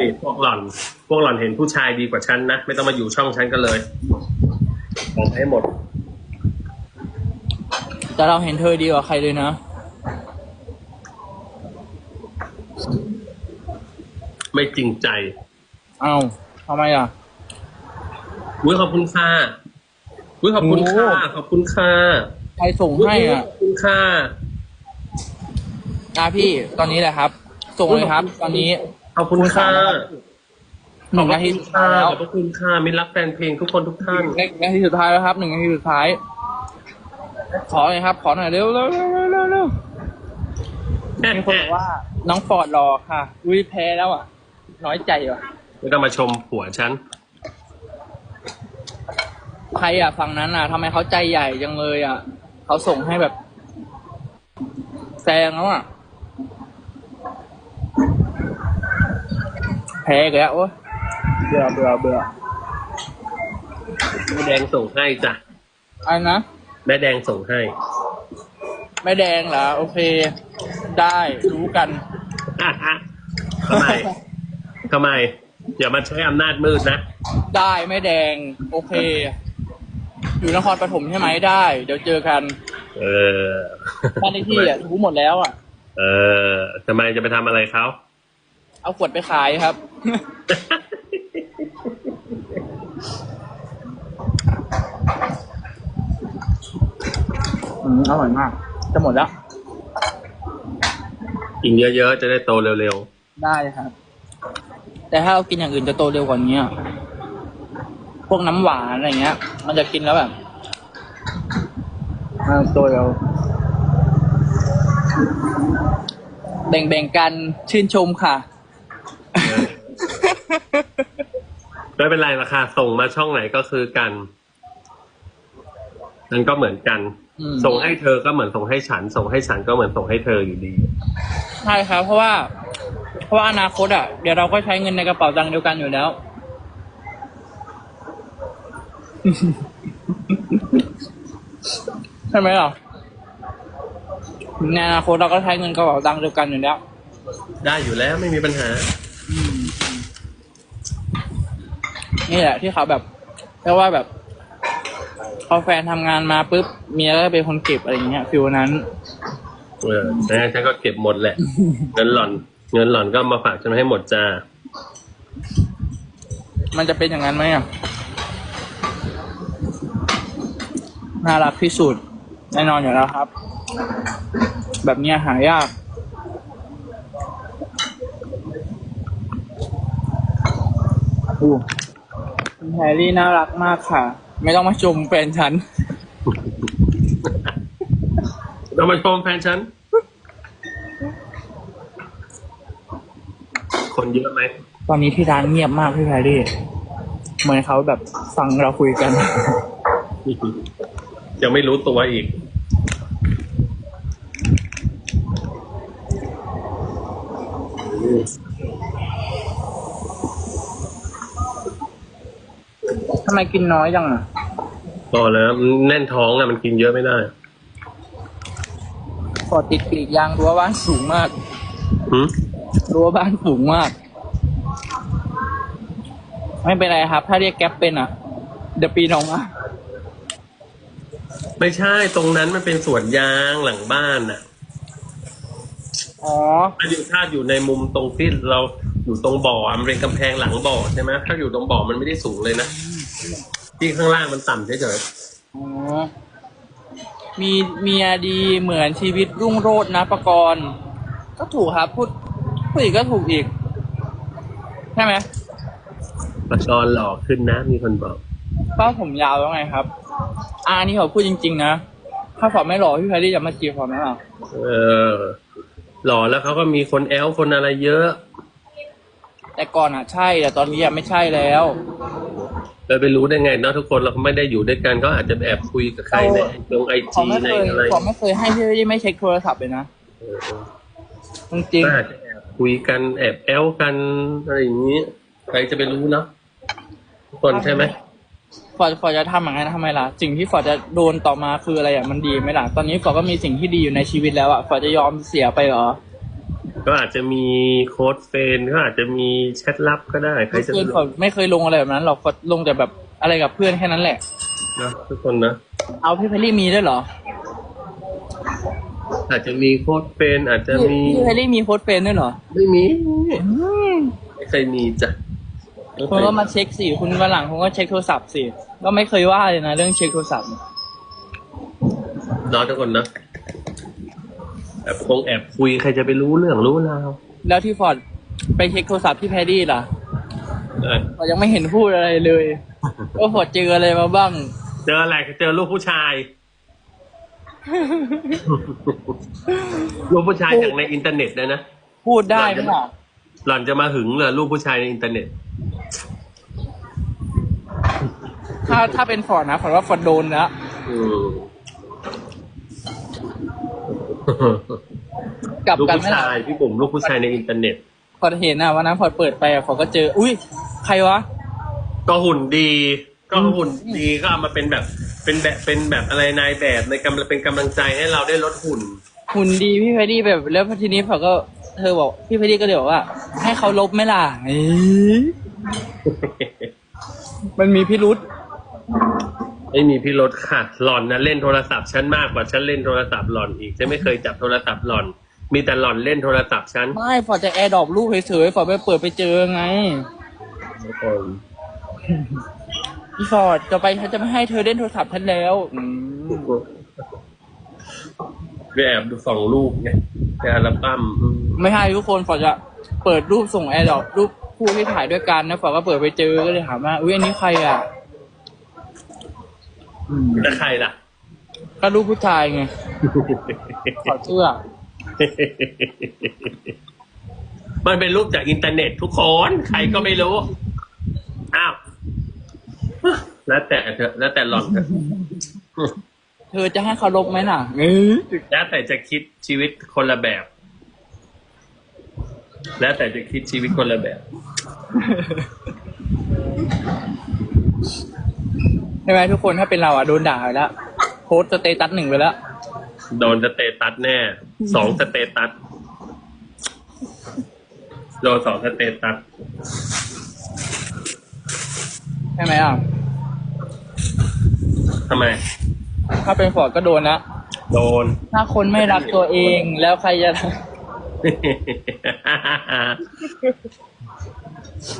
นี่พวกหล่อน พวกหล่อนเห็นผู้ชายดีกว่าฉันนะ ไม่ต้องมาอยู่ช่องฉันกันเลยบอกให้หมด แต่เราเห็นเธอดีกว่าใครเลยนะ ไม่จริงใจ เอ้าทำไมอะอุ้ยขอบคุณค่ะอุ้ยขอบคุณค่ะโอ้ขอบคุณค่ะ ใครส่งให้อะขอบคุณค่ะอะพี่ ตอนนี้แหละครับ ส่งเลยครับ ตอนนี้ ขอบคุณค่ะหนึ่งนาทีสุดท้ายแล้วขอบพระคุณค่ะมิตรรักแฟนเพลงทุกคนทุกท่าน หนึ่งนาทีสุดท้ายแล้วครับหนึ่งนาทีสุดท้าย ขอหน่อยครับ ขอหน่อยเร็วเร็วเร็วเร็วเร็วเร็วมีคนบอกว่า น้องฟอร์ดรอค่ะ อุ้ยแพ้แล้วอะ น้อยใจว่ะ ไม่ต้องมาชมผัวฉัน ใครอะฝั่งนั้นอะทำไมเขาใจใหญ่จังเลยอะ เขาส่งให้แบบแซงแล้วอะ แพ้อีกแล้วโอ้ยเบื่อเบื่อเบื่อแม่แดงส่งให้จ้ะอันนะแม่แดงส่งให้ ไม่แดงเหรอโอเค ได้รู้กัน ทำไมทำไมอย่ามาใช้อำนาจมืดนะได้ไม่แดง โอเค อยู่นครปฐมใช่ไหมได้ เดี๋ยวเจอกันเออบ้านเลขที่อะรู้หมดแล้วอะ เออทำไมจะไปทำอะไรเขา เอาขวดไปขายครับ อืมอร่อยมาก จะหมดแล้ว กินเยอะๆ จะได้โตเร็วได้ครับ แต่ถ้าเรากินอย่างอื่นจะโตเร็วกว่านี้อะพวกน้ำหวานอะไรเงี้ย มันจะกินแล้วแบบอ่าโตเร็วแบ่งๆกันชื่นชมค่ะๆ ไม่เป็นไรราคาส่งมาช่องไหนก็คือกัน นั่นก็เหมือนกัน อืมส่งให้เธอก็เหมือนส่งให้ฉัน ส่งให้ฉันก็เหมือนส่งให้เธออยู่ดี ใช่ครับ เพราะว่า เพราะว่าอนาคตอะเดี๋ยวเราก็ใช้เงินในกระเป๋าตังค์เดียวกันอยู่แล้ว ใช่ไหมล่ะในอนาคตเราก็ใช้เงินกระเป๋าตังค์เดียวกันอยู่แล้ว ได้อยู่แล้วไม่มีปัญหา นี่แหละที่เขาแบบเรียกว่าแบบพอแฟนทำงานมาปุ๊บเมียก็เป็นคนเก็บอะไรอย่างเงี้ยฟิลนั้น เออนะฉันก็เก็บหมดแหละ เงินหล่อน เงินหล่อนก็มาฝากฉันให้หมดจ้า มันจะเป็นอย่างนั้นไหมอะ น่ารักที่สุดแน่นอนอยู่แล้วครับ แบบเนี้ยหายากอู้ คุณแฮร์รี่น่ารักมากค่ะ ไม่ต้องมาชมแฟนฉัน เรามาชมแฟนฉัน คนเยอะไหม ตอนนี้ที่ร้านเงียบมากพี่แพรรี่ เหมือนเขาแบบฟังเราคุยกัน ยังไม่รู้ตัวอีก ทำไมกินน้อยจังอะพอแล้วมันแน่นท้องอะมันกินเยอะไม่ได้พอติดปีกยางรั้วบ้านสูงมากหืมรั้วบ้านสูงมาก ไม่เป็นไรครับ ถ้าเรียกแก๊ปเป็นอะ เดี๋ยวปีนออกมาไม่ใช่ตรงนั้นมันเป็นสวนยางหลังบ้านน่ะอ๋อถ้าอยู่ถ้าอยู่ในมุมตรงที่เราอยู่ตรงบ่ออะมันเป็นกำแพงหลังบ่อใช่ไหมถ้าอยู่ตรงบ่อมันไม่ได้สูงเลยนะ ที่ข้างล่างมันต่ำเฉยอ๋อมีเมียดีเหมือนชีวิตรุ่งโรจน์นะประกรณ์ก็ถูกครับพูดพูดอีกก็ถูกอีก ใช่ไหมๆประกรณ์หล่อขึ้นนะ มีคนบอกก็ผมยาวแล้วไงครับอ่านี่เขาพูดจริง ๆ นะ ถ้าฝอไม่หล่อพี่แพรรี่จะมาจีบฝอไหมล่ะเออ หล่อแล้วเขาก็มีคนแอลคนอะไรเยอะ แต่ก่อนอะใช่แต่ตอนนี้อะไม่ใช่แล้ว เราไปรู้ได้ไงเนาะทุกคนเราไม่ได้อยู่ด้วยกันก็อาจจะแอบคุยกับใครในลงไอขอจีไม่ในเคยอะไรขอไม่เคยให้พี่แพรรี่ไม่เช็คโทรศัพท์เลยนะเออจริงก็อาจจะแอบคุยกันแอบแอลกันอะไรอย่างนี้ใครจะไปรู้เนาะทุกคนใช่ไหมๆฟอร์ดฟอร์ดจะทำอย่างนั้นทำไมล่ะ สิ่งที่ฟอร์ดจะโดนต่อมาคืออะไรอะมันดีไหมล่ะ ตอนนี้ฟอร์ดก็มีสิ่งที่ดีอยู่ในชีวิตแล้วอะฟอร์ดจะยอมเสียไปเหรอ ก็อาจจะมีโค้ดเฟรนด์ก็อาจจะมีแชทลับก็ได้ใครไม่จะเคยรู้ไม่เคยลงอะไรแบบนั้นหรอกก็ลงแต่แบบอะไรกับเพื่อนแค่นั้นแหละ นะทุกคนนะ เอาพี่เพลลี่มีด้วยเหรออาจจะมีโค้ดเฟรนด์อาจจะพี่มีพี่เพลลี่มีโค้ดเฟรนด์ด้วยเหรอไม่มีอืมไม่เคยมีจ้ะคุณก็มาเช็คสิคุณวันหลังคุณก็เช็คโทรศัพท์สิก็ไม่เคยว่าเลยนะเรื่องเช็คโทรศัพท์เนี่ยน้องทุกคนนะ แอบคงแอบคุยใครจะไปรู้เรื่องรู้ราวแล้วที่ฟอร์ดไปเช็คโทรศัพท์ที่แพดดี้ล่ะเออฟอร์ดยังไม่เห็นพูดอะไรเลยว่าฟอร์ดเจออะไรมาบ้าง เจออะไรเจอลูกผู้ชาย ลูกผู้ชายจากในอินเทอร์เน็ตนะนะพูดได้ไหมล่ะหล่อนจะมาหึงเลยลูกผู้ชายในอินเทอร์เน็ต ถ้าถ้าเป็นฟอร์ดนะฟอร์ดว่าฟอร์ดโดนแล้วอืม กลับลูกกันผู้ไหม่ล่ะชายพี่บุ๋มลูกผู้ชายในอินเทอร์เน็ตฟอร์ดเห็นนะวันนั้นฟอร์ดเปิดไปอะฟอร์ดก็เจอ อุ้ยใครวะ ก็หุ่นดี ก็หุ่นดีก็เอามาเป็นแบบ เป็นแบบเป็นแบบอะไรนายแบบในกำลังเป็นกำลังใจให้เราได้ลดหุ่น หุ่นดีพี่แพดดี้แบบแล้วทีนี้ฟอร์ดก็เธอบอกพี่แพดดี้ก็เลยบอกว่า ให้เขาลบไหมล่ะเอ้ยมันมีพิรุษ ไม่มีพี่รถค่ะ หล่อนนะเล่นโทรศัพท์ฉันมากกว่าฉันเล่นโทรศัพท์หล่อนอีกฉันไม่เคยจับโทรศัพท์หล่อน มีแต่หล่อนเล่นโทรศัพท์ฉันไม่ฟอร์ดจะแอร์ดรอปลูกเฉยๆฟอร์ดไปเปิดไปเจอไงพี่ฟอร์ดจะไปฉันจะไม่ให้เธอเล่นโทรศัพท์ฉันแล้วอืมไปแอบดูสองรูปไงในอัลบั้มอืมไม่ให้ทุกคนฟอร์ดจะเปิดรูปส่งแอร์ดรอปรูปคู่ที่ถ่ายด้วยกันนะฟอร์ดก็เปิดไปเจอก็เลยถามว่าอุ้ยอันนี้ใครอะอืม แล้วใครล่ะ ก็รูปผู้ชายไงถอดเสื้อมันเป็นรูปจากอินเทอร์เน็ตทุกคน ใครก็ไม่รู้ อ้าว แล้วแต่เถอะแล้วแต่หล่อนเถอะเธอจะให้เขาลบไหมน่ะเออแล้วแต่จะคิดชีวิตคนละแบบ แล้วแต่จะคิดชีวิตคนละแบบ ใช่ไหมทุกคนถ้าเป็นเราอะโดนด่าไปแล้วโพสต์สเตตัสหนึ่งไปแล้ว โดนสเตตัสแน่สองสเตตัสโดนสองสเตตัสใช่ไหมอะทำไม ถ้าเป็นฟอร์ดก็โดนนะโดน ถ้าคนไม่รักตัวเองแล้วใครจะ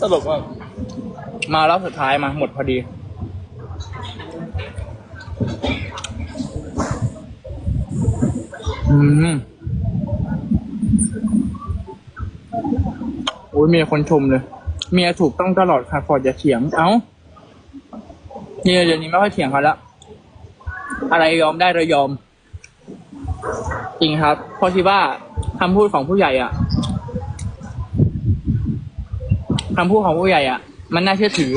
ตลกมากมารอบสุดท้ายมาหมดพอดี อืมโอ้ยเมียคนชมเลย เมียถูกต้องตลอดค่ะฟอร์ดอย่าเถียง เอ้าเมียเดี๋ยวนี้ไม่ค่อยเถียงเขาละอะไรยอมได้เรายอม จริงครับ เพราะคิดว่าคำพูดของผู้ใหญ่อะคำพูดของผู้ใหญ่อะ มันน่าเชื่อถือ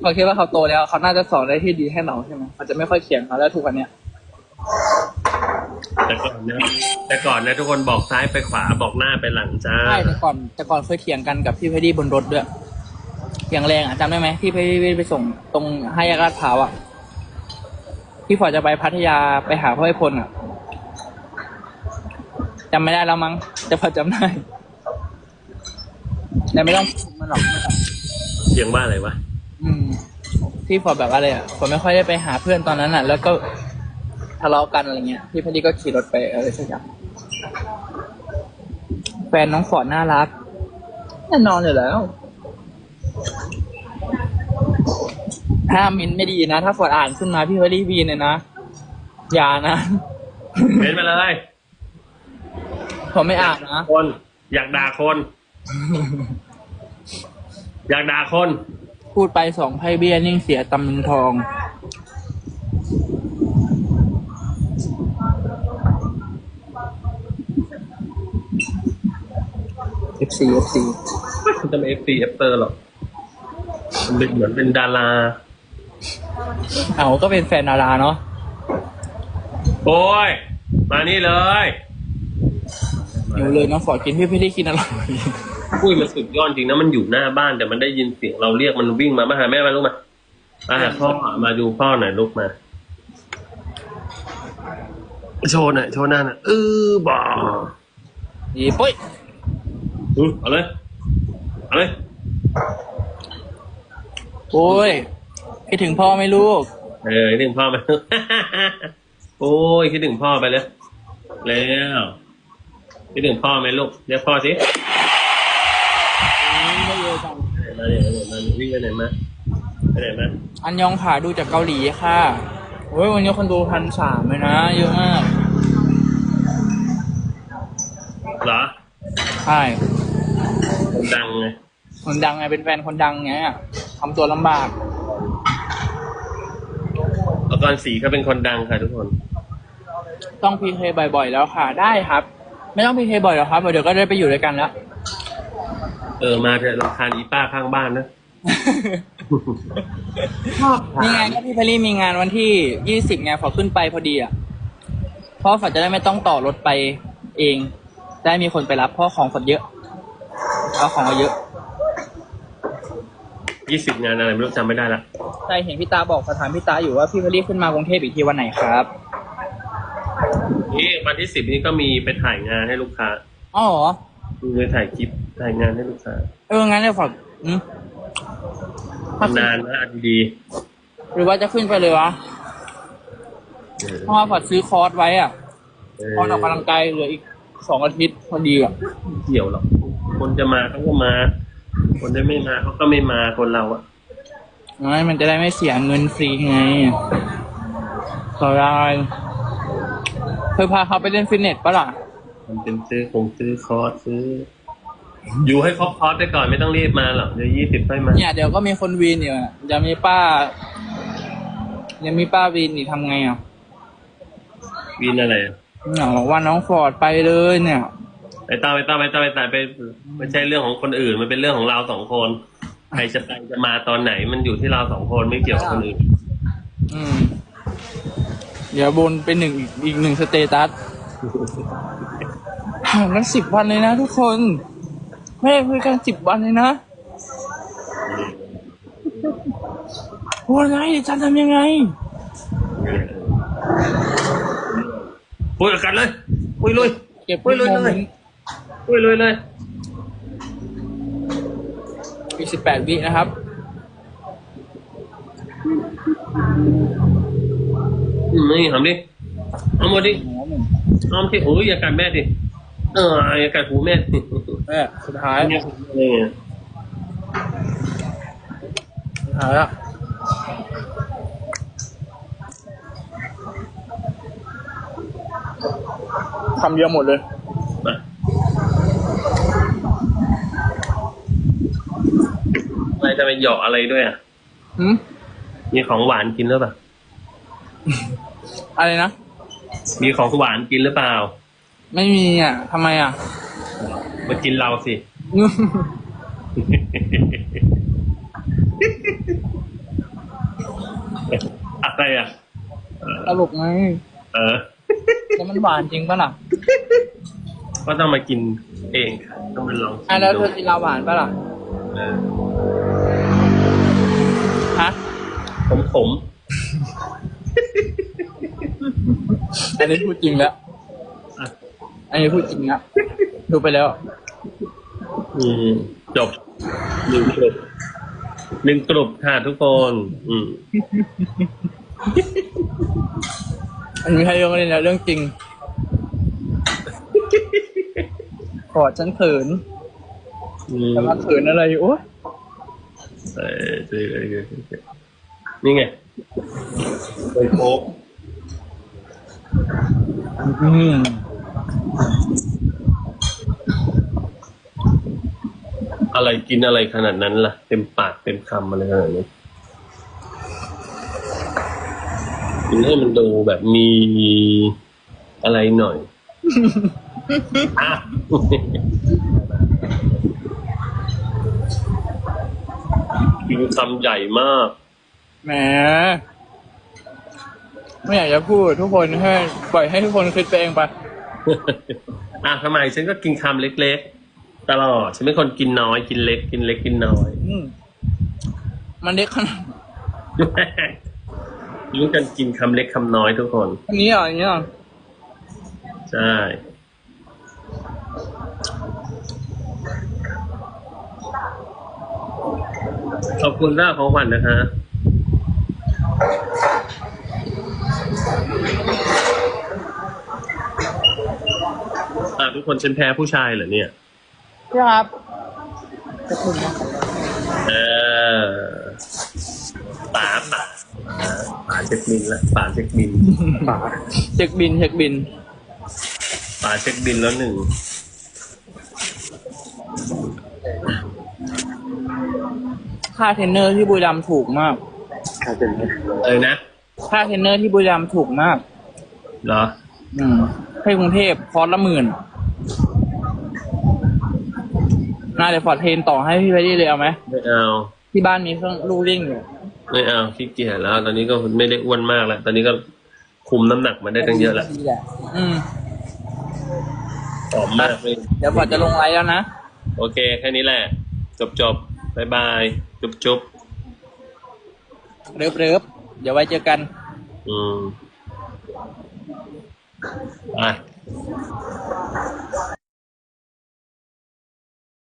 เขาคิดว่าเขาโตแล้วเขาน่าจะสอนได้ที่ดีให้เราใช่ไหมเขาจะไม่ค่อยเถียงเขาแล้วทุกวันเนี้ย แต่ก่อนนะแต่ก่อนนะทุกคนบอกซ้ายไปขวาบอกหน้าไปหลังจ้าใช่แต่ก่อนแต่ก่อนเคยเถียงกันกับพี่เพดดี้บนรถด้วยเถียงแรงอะจำได้ไหมที่เพดดี้ไปส่งตรงห้าแยกลาดพร้าวอะที่ฟอร์ดจะไปพัทยาไปหาพ่อไอ้พลอะจำไม่ได้แล้วมั้งแต่พอจำได้แต่ไม่ต้องพูดมันหรอกไม่ต้องเสียงว่าอะไรวะอืมที่ฟอร์ดแบบอะไรอะฟอร์ดไม่ค่อยได้ไปหาเพื่อนตอนนั้นอะ แล้วก็ทะเลาะกันอะไรเงี้ยพี่เพดดี้ก็ขี่รถไปอะไรสักอย่างแฟนน้องฟอร์ดน่ารักแน่นอนอยู่แล้วถ้ามินไม่ดีนะ ถ้าฟอร์ดอ่านขึ้นมาพี่เฮอรี่วีนเนี่ยนะ อย่านะเป็นมาเลยผมไม่อ่านนะคนอยากด่าคน อยากด่าคน พูดไปสองไพ่เบี้ยนิ่งเสียตำลึงทอง FC FC มันจะไม่เอฟซีเอฟเตอร์หรอกมันเป็นเหมือนเป็นดารา เอาก็เป็นแฟนดาราเนาะโอ้ย มานี่เลยอยู่เลยน้องฟอร์ดกินพี่พี่ได้กินอร่อยอุ้ยมันสุดยอดจริงนะมันอยู่หน้าบ้านแต่มันได้ยินเสียงเราเรียกมันวิ่งมามาหาแม่มาลูกมามาหาพ่อมาดูพ่อหน่อยลูกมา โชว์หน่อยโชว์หน้าหน่อยเออบ่าดีปุ้ย อือเอาเลย เอาเลยปุ้ยคิดถึงพ่อไหมลูก เออคิดถึงพ่อไหม โอ้ยคิดถึงพ่อไปเลยแล้วคิดถึงพ่อไหมลูก เรียกพ่อสิมาเนี่ยมาเนี่ยวิ่งไปไหนมาไปไหนมาอันยองผาดูจากเกาหลีค่ะโอ้ยวันนี้คนดูพันสามเลยนะ เยอะมาก เหรอ ใช่ คนดังไงคนดังไงเป็นแฟนคนดังไงทำตัวลำบากเอากรสีเขาเป็นคนดังค่ะทุกคน ต้องพีเคบ่อยๆ แล้วค่ะได้ครับ ไม่ต้องพีเคบ่อยแล้วครับเดี๋ยวก็ได้ไปอยู่ด้วยกันแล้วเออมาเถอะรำคาญอีป้าข้างบ้านนะนี่ไงก็พี่เพลลี่มีงานวันที่ยี่สิบไงฝอขึ้นไปพอดีอะเพราะฝอจะได้ไม่ต้องต่อรถไปเอง ได้มีคนไปรับเพราะของฝอเยอะ เอาของมาเยอะ ยี่สิบงานอะไรไม่รู้จำไม่ได้ละใช่เห็นพี่ตาบอกสถานพี่ตาอยู่ว่าพี่เพลลี่ขึ้นมากรุงเทพอีกทีวันไหนครับนี่วันที่สิบนี้ก็มีไปถ่ายงานให้ลูกค้าอ๋อเหรอมีไปถ่ายคลิปถ่ายงานให้ลูกค้าเอองั้นเดี๋ยวฝออืมถ้าขึ้นานนะอันดีหรือว่าจะขึ้นไปเลยวะๆเออเพราะว่าฝอซื้อคอร์สไว้อะเอคอร์สออกกำลังกายเหลืออีกสองอาทิตย์พอดีอะเกี่ยวหรอก คนจะมาเขาก็มา คนที่ไม่มาเขาก็ไม่มาคนเราอะไม่มันจะได้ไม่เสียเงินฟรีไงขอได้เคยพาเขาไปเล่นฟิตเนสปะล่ะ มันเป็นซื้อคงซื้อคอร์สซื้อ อยู่ให้ครบคอร์สไปก่อนไม่ต้องรีบมาหรอกเดี๋ยวยี่สิบค่อยมาเนี่ยเดี๋ยวก็มีคนวีนอยู่อะเดี๋ยวมีป้า ยังมีป้าวีนอีกทำไงอะวินอะไรอย่างบอกว่าน้องฟอร์ดไปเลยเนี่ย ไปต้าไปต้าไปต้าไปต้าไปไม่ใช่เรื่องของคนอื่น มันเป็นเรื่องของเราสองคน ใครจะไปจะมาตอนไหน มันอยู่ที่เราสองคนไม่เกี่ยวกับคนอื่นอืมเดี๋ยวบนเป็นหนึ่งอีกอีกหนึ่งสเตตัสห่างกันสิบวันเลยนะทุกคนไม่ได้คุยกันสิบวันเลยนะโอ้ยไงจะทำยังไงคุยกันเลยคุยเลยเก็บคุยเลยโมเลเมยนต์คุยเลยเลยอีกสิบแปดวินะครับอืมนี่ทำดิเอาหมดดิเอาที่โอ้ยอย่ากัดแม่ดิ เอออย่ากัดหูแม่ดิแม่สุดท้ายเนี่ยอะไรเงี้ยสุดท้ายละคำเดียวหมดเลย มาอะไร จะไปหยอกอะไรด้วยอะหืมมีของหวานกินหรือเปล่า อะไรนะ มีของหวานกินหรือเปล่า ไม่มีอะทำไมอะ มากินเราสิ อะไรอะ ตลกไงเออ แล้วมันหวานจริงปะล่ะก็ต้องมากินเองค่ะต้องมาลองชิมอะแล้วเธดูอกินลาหวานปะล่ะ เออ ฮะ ผมผมอันนี้พูดจริงแล้วอะอันนี้พูดจริงแล้วดูไปแล้วอืมจบหนึ่งกลุ่มหนึ่งกลุ่มค่ะทุกคน อืมอันนี้ไม่ใช่เรื่องเล่นแล้วเรื่องจริงขอฉันเขินอืมแต่ว่าเขินอะไรโอ้ยเออเจอเจอเจอเจอ นี่ไงโอยโค้กอืมอะไรกินอะไรขนาดนั้นล่ะ เต็มปากเต็มคำอะไรขนาดนี้กินให้มันดูแบบมีอะไรหน่อยอะกินคำใหญ่มาก แหมไม่อยากจะพูดทุกคนให้ปล่อยให้ทุกคนคิดไปเองไปอะทำไมฉันก็กินคำเล็ก ๆ ตลอด ฉันเป็นคนกินน้อยกินเล็ก กินเล็กกินน้อย อืมมันเล็กขนาดรู้กันกินคำเล็กคำน้อยทุกคน อันนี้เหรออันนี้เหรอใช่ขอบคุณล่าของขวัญนะคะ ทุกคนฉันแพ้ผู้ชายเหรอเนี่ยพี่ครับเออป๋าป๋าป๋าเช็คบินแล้วป๋าเช็คบินเช็คบินเช็คบินป๋าเช็คบินแล้วหนึ่งค่าเทรนเนอร์ที่บุรีรัมย์ถูกมากเออนะค่าเทรนเนอร์ที่บุรีรัมย์ถูกมากเหรอ อืมให้กรุงเทพคอร์สละหมื่น น่าเดี๋ยวฟอร์ดเทรนต่อให้พี่ไปได้เลยเอาไหมไม่เอา ที่บ้านมีเครื่องลูกเร่งอยู่ไม่เอาขี้เกียจแล้ว ตอนนี้ก็ไม่ได้อ้วนมากแล้ว ตอนนี้ก็คุมน้ำหนักมาได้ตั้งเยอะแล้วดีแหละอืมผอมมากเลยเดี๋ยวฟอร์ดจะลงไลฟ์แล้วนะ โอเค แค่นี้แหละ จบจบบายบายจุบจุบเริบเริบเดี๋ยวไว้เจอกันอืมไป